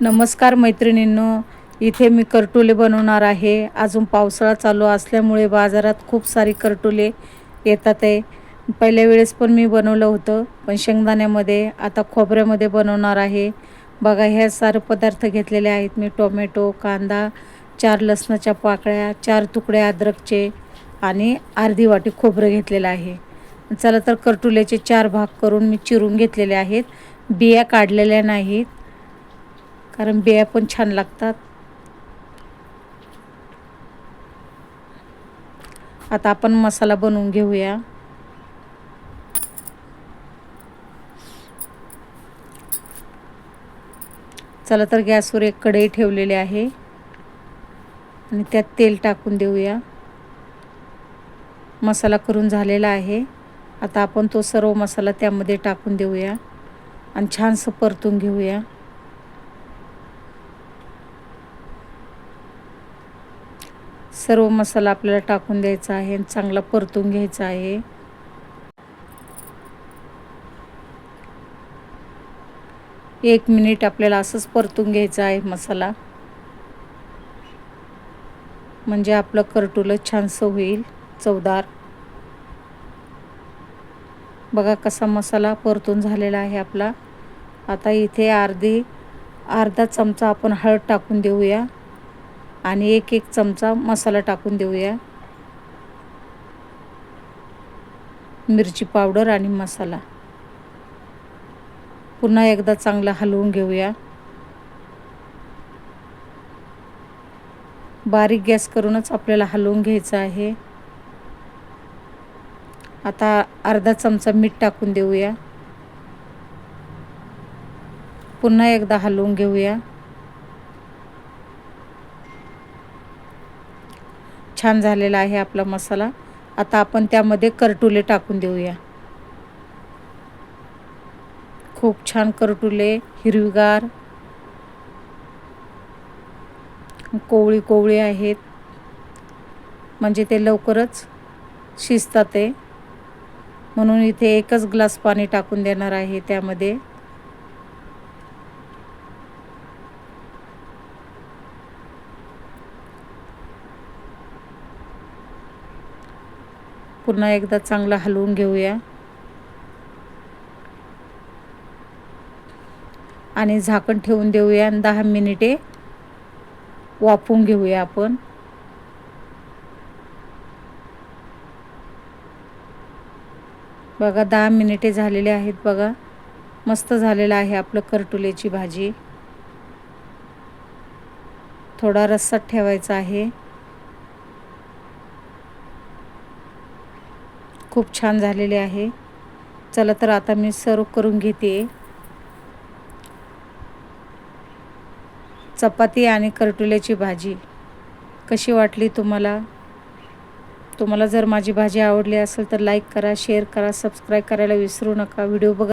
नमस्कार मैत्रिणींनो इथे मी करटुले बनवणार आहे. अजून पावसाळा चालू असल्यामुळे बाजारात खूप सारी करटुले येतात आहे. पहिल्या वेळेस पण मी बनवलं होतं पण शेंगदाण्यामध्ये आता खोबऱ्यामध्ये बनवणार आहे. बघा ह्या सारे पदार्थ घेतलेले आहेत मी. टोमॅटो कांदा चार लसणाच्या पाकळ्या चार तुकडे अद्रकचे आणि अर्धी वाटी खोबरं घेतलेलं आहे. चला तर करटुल्याचे चार भाग करून मी चिरून घेतलेले आहेत. बिया काढलेल्या नाहीत. कारण बिया पण छान लागतात. आता आपण मसाला बनवून घेऊया. चला तर गॅसवर एक कढई ठेवलेली आहे. आणि त्यात तेल टाकून देऊया. मसाला करून झालेला आहे. आता आपण तो सर्व मसाला त्यामध्ये टाकून देऊया. आणि छानसं परतून घेऊया. सर्व मसाला आपल्याला टाकून द्यायचा आहे आणि चांगला परतून घ्यायचा आहे. एक मिनिट आपल्याला असंच परतून घ्यायचं आहे मसाला. म्हणजे आपलं करटुलं छानसं होईल चवदार. बघा कसा मसाला परतून झालेला आहे आपला. आता इथे अर्धी अर्धा चमचा आपण हळद टाकून देऊया. आणि एक एक चमचा मसाला टाकून देऊया. मिरची पावडर आणि मसाला. पुन्हा एकदा चांगला हलवून घेऊया. बारीक गॅस करूनच आपल्याला हलवून घ्यायचं आहे. आता अर्धा चमचा मीठ टाकून देऊया. पुन्हा एकदा हलवून घेऊया. छान झालेला आहे आपला मसाला. आता आपण त्यामध्ये करटुले टाकून देऊया. खूप छान करटुले हिरवीगार कोवळी कोवळी आहेत. म्हणजे ते लवकरच शिजतात ते. म्हणून इथे एकच ग्लास पाणी टाकून देणार आहे त्यामध्ये. पुन्हा एकदा चांगला हलवून घेऊया. आणि झाकण ठेवून देऊया आणि दहा मिनिटे वाफवून घेऊया आपण. बघा दहा मिनिटे झालेले आहेत बघा. मस्त झालेलं आहे आपलं करटुल्याची भाजी. थोडा रस्सा ठेवायचा आहे. खूप छान झालेले आहे. चला तर आता मी सर्व करून घेते. चपाती आणि करटुल्याची भाजी. कशी वाटली तुम्हाला? तुम्हाला जर माझी भाजी आवडली असेल तर लाईक करा शेअर करा सबस्क्राईब करायला विसरू नका. व्हिडिओ बघा